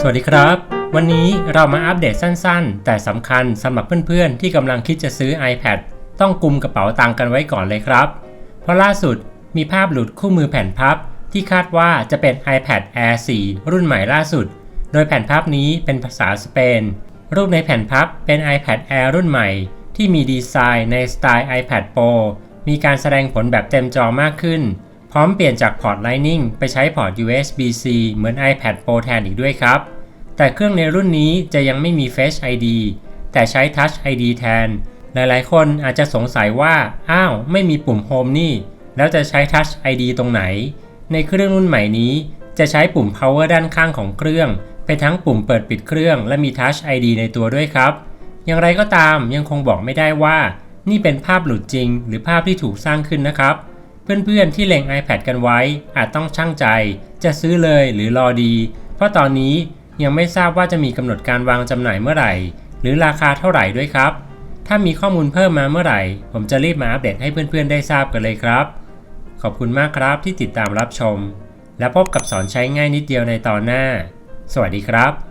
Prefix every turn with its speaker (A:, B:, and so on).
A: สวัสดีครับ วันนี้เรามาอัปเดตสั้นๆ แต่สำคัญสำหรับเพื่อนๆ ที่กำลังคิดจะซื้อ iPad ต้องกุมกระเป๋าตังค์กันไว้ก่อนเลยครับ เพราะล่าสุดมีภาพหลุดคู่มือแผ่นพับ ที่คาดว่าจะเป็น iPad Air 4 รุ่นใหม่ล่าสุด โดยแผ่นพับนี้เป็นภาษาสเปน รูปในแผ่นพับเป็น iPad Air รุ่นใหม่ ที่มีดีไซน์ในสไตล์ iPad Pro มีการแสดงผลแบบเต็มจอมากขึ้น พร้อมเปลี่ยนจากพอร์ต Lightning ไปใช้พอร์ต USB-C เหมือน iPad Pro แทนอีกด้วยครับ แต่เครื่องในรุ่นนี้จะยังไม่มี Face ID แต่ใช้ Touch ID แทน หลายๆ คนอาจจะสงสัยว่า อ้าว ไม่มีปุ่ม Home นี่ แล้วจะใช้ Touch ID ตรงไหน ในเครื่องรุ่นใหม่นี้ จะใช้ปุ่ม Power ด้านข้างของเครื่อง เป็นทั้งปุ่มเปิดปิดเครื่อง และมี Touch ID ในตัวด้วยครับ อย่างไรก็ตามยังคงบอกไม่ได้ว่า นี่เป็นภาพหลุดจริง หรือภาพที่ถูกสร้างขึ้นนะครับ เพื่อนๆที่เล็ง iPad กันไว้ อาจต้องชั่งใจ จะซื้อเลยหรือรอดี เพราะตอนนี้ยังไม่ทราบว่าจะมีกำหนดการวางจำหน่ายเมื่อไหร่ หรือราคาเท่าไหร่ด้วยครับ ถ้ามีข้อมูลเพิ่มมาเมื่อไหร่ ผมจะรีบมาอัปเดตให้เพื่อนๆได้ทราบกันเลยครับ ขอบคุณมากครับที่ติดตามรับชม และพบกับสอนใช้ง่ายนิดเดียวในตอนหน้า สวัสดีครับ